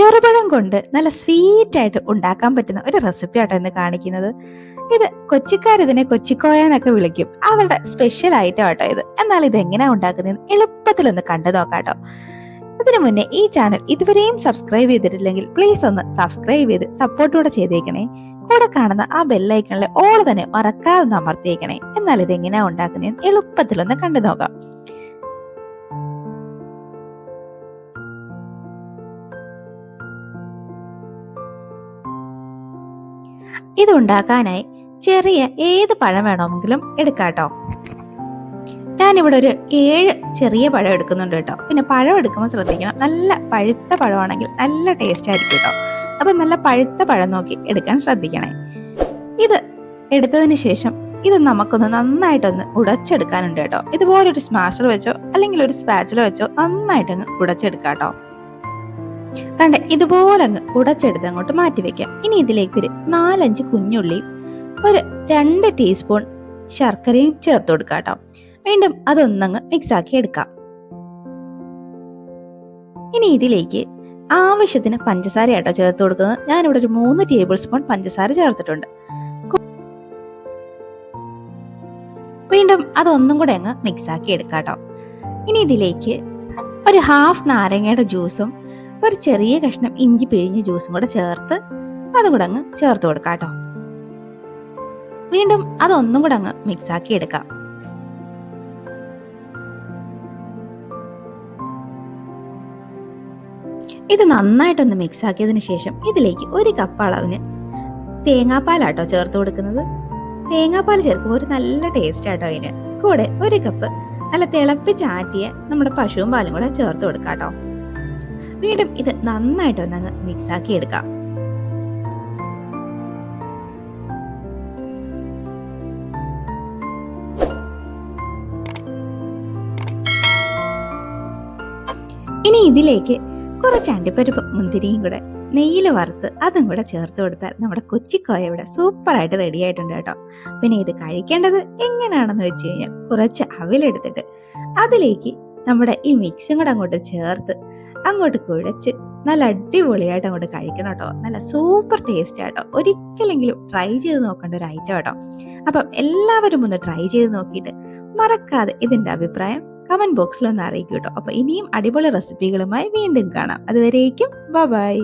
ചെറുപഴം കൊണ്ട് നല്ല സ്വീറ്റ് ആയിട്ട് ഉണ്ടാക്കാൻ പറ്റുന്ന ഒരു റെസിപ്പി ആട്ടോ ഇന്ന് കാണിക്കുന്നത്. ഇത് കൊച്ചിക്കാർ ഇതിനെ കൊച്ചിക്കോയ എന്നൊക്കെ വിളിക്കും. അവരുടെ സ്പെഷ്യൽ ഐറ്റം ആട്ടോ ഇത്. എന്നാൽ ഇത് എങ്ങനെയാ ഉണ്ടാക്കുന്നതെന്ന് എളുപ്പത്തിലൊന്ന് കണ്ടു നോക്കാട്ടോ അതിനു മുന്നേ ഈ ചാനൽ ഇതുവരെയും സബ്സ്ക്രൈബ് ചെയ്തിട്ടില്ലെങ്കിൽ പ്ലീസ് ഒന്ന് സബ്സ്ക്രൈബ് ചെയ്ത് സപ്പോർട്ട് കൂടെ ചെയ്തേക്കണേ. കൂടെ കാണുന്ന ആ ബെല്ലൈക്കണിലെ ഓൾ തന്നെ മറക്കാതെ അമർത്തിയേക്കണേ. എന്നാൽ ഇത് എങ്ങനെയാ ഉണ്ടാക്കുന്നതെന്ന് എളുപ്പത്തിലൊന്ന് കണ്ടു നോക്കാം. ഇത് ഉണ്ടാക്കാനായി ചെറിയ ഏത് പഴം വേണമെങ്കിലും എടുക്കാട്ടോ. ഞാനിവിടെ ഒരു ഏഴ് ചെറിയ പഴം എടുക്കുന്നുണ്ട് കേട്ടോ. പിന്നെ പഴം എടുക്കുമ്പോൾ ശ്രദ്ധിക്കണം. നല്ല പഴുത്ത പഴമാണെങ്കിൽ നല്ല ടേസ്റ്റ് ആയിരിക്കും കേട്ടോ. അപ്പം നല്ല പഴുത്ത പഴം നോക്കി എടുക്കാൻ ശ്രദ്ധിക്കണേ. ഇത് എടുത്തതിന് ശേഷം ഇത് നമുക്കൊന്ന് നന്നായിട്ടൊന്ന് ഉടച്ചെടുക്കാനുണ്ട് കേട്ടോ. ഇതുപോലൊരു സ്മാഷർ വെച്ചോ അല്ലെങ്കിൽ ഒരു സ്പാച്ചിലോ വെച്ചോ നന്നായിട്ടൊന്ന് ഉടച്ചെടുക്കാം കേട്ടോ കണ്ട ഇതുപോലെ അങ്ങ് ഉടച്ചെടുത്ത് അങ്ങോട്ട് മാറ്റി വെക്കാം. ഇനി ഇതിലേക്ക് ഒരു നാലഞ്ച് കുഞ്ഞുള്ളിയും ഒരു രണ്ട് ടീസ്പൂൺ ശർക്കരയും ചേർത്ത് കൊടുക്കാം കേട്ടോ. വീണ്ടും അതൊന്നങ്ങ് മിക്സ് ആക്കി എടുക്കാം. ഇനി ഇതിലേക്ക് ആവശ്യത്തിന് പഞ്ചസാര ആട്ടോ ചേർത്ത് കൊടുക്കുന്നത്. ഞാനിവിടെ ഒരു മൂന്ന് ടേബിൾ സ്പൂൺ പഞ്ചസാര ചേർത്തിട്ടുണ്ട്. വീണ്ടും അതൊന്നും കൂടെ അങ്ങ് മിക്സ് ആക്കി എടുക്കാം കേട്ടോ. ഇനി ഇതിലേക്ക് ഒരു ഹാഫ് നാരങ്ങയുടെ ജ്യൂസും ഒരു ചെറിയ കഷ്ണം ഇഞ്ചി പിഴിഞ്ഞ ജ്യൂസും കൂടെ ചേർത്ത് അതും കൂടെ അങ്ങ് ചേർത്ത് കൊടുക്കാം കേട്ടോ. വീണ്ടും അതൊന്നും കൂടെ അങ്ങ് മിക്സ് ആക്കി എടുക്കാം. ഇത് നന്നായിട്ടൊന്ന് മിക്സ് ആക്കിയതിന് ശേഷം ഇതിലേക്ക് ഒരു കപ്പ് അളവിന് തേങ്ങാപ്പാലാട്ടോ ചേർത്ത് കൊടുക്കുന്നത്. തേങ്ങാപ്പാൽ ചേർക്കുമ്പോൾ ഒരു നല്ല ടേസ്റ്റ് ആട്ടോ അതിന്. കൂടെ ഒരു കപ്പ് നല്ല തിളപ്പിച്ചാറ്റിയ നമ്മുടെ പശുവും പാലും കൂടെ ചേർത്ത് കൊടുക്കാം കേട്ടോ. വീണ്ടും ഇത് നന്നായിട്ട് അങ്ങ് മിക്സ് ആക്കി എടുക്കാം. ഇനി ഇതിലേക്ക് കുറച്ച് അണ്ടിപ്പരിപ്പ് മുന്തിരിയും കൂടെ നെയ്യിൽ വറുത്ത് അതും കൂടെ ചേർത്ത് കൊടുത്താൽ നമ്മുടെ കൊച്ചിക്കോയ ഇവിടെ സൂപ്പറായിട്ട് റെഡി ആയിട്ടുണ്ട് കേട്ടോ. പിന്നെ ഇത് കഴിക്കേണ്ടത് എങ്ങനെയാണെന്ന് വെച്ച് കഴിഞ്ഞാൽ കുറച്ച് അവിലെടുത്തിട്ട് അതിലേക്ക് നമ്മുടെ ഈ മിക്സും കൂടെ അങ്ങോട്ട് ചേർത്ത് അങ്ങോട്ട് കുഴച്ച് നല്ല അടിപൊളിയായിട്ട് അങ്ങോട്ട് കഴിക്കണം കേട്ടോ. നല്ല സൂപ്പർ ടേസ്റ്റ് ആട്ടോ ഒരിക്കലെങ്കിലും ട്രൈ ചെയ്ത് നോക്കേണ്ട ഒരു ഐറ്റം കേട്ടോ. അപ്പം എല്ലാവരും ഒന്ന് ട്രൈ ചെയ്ത് നോക്കിയിട്ട് മറക്കാതെ ഇതിന്റെ അഭിപ്രായം കമന്റ് ബോക്സിൽ ഒന്ന് അറിയിക്കും കേട്ടോ. അപ്പോൾ ഇനിയും അടിപൊളി റെസിപ്പികളുമായി വീണ്ടും കാണാം. അതുവരേക്കും ബൈ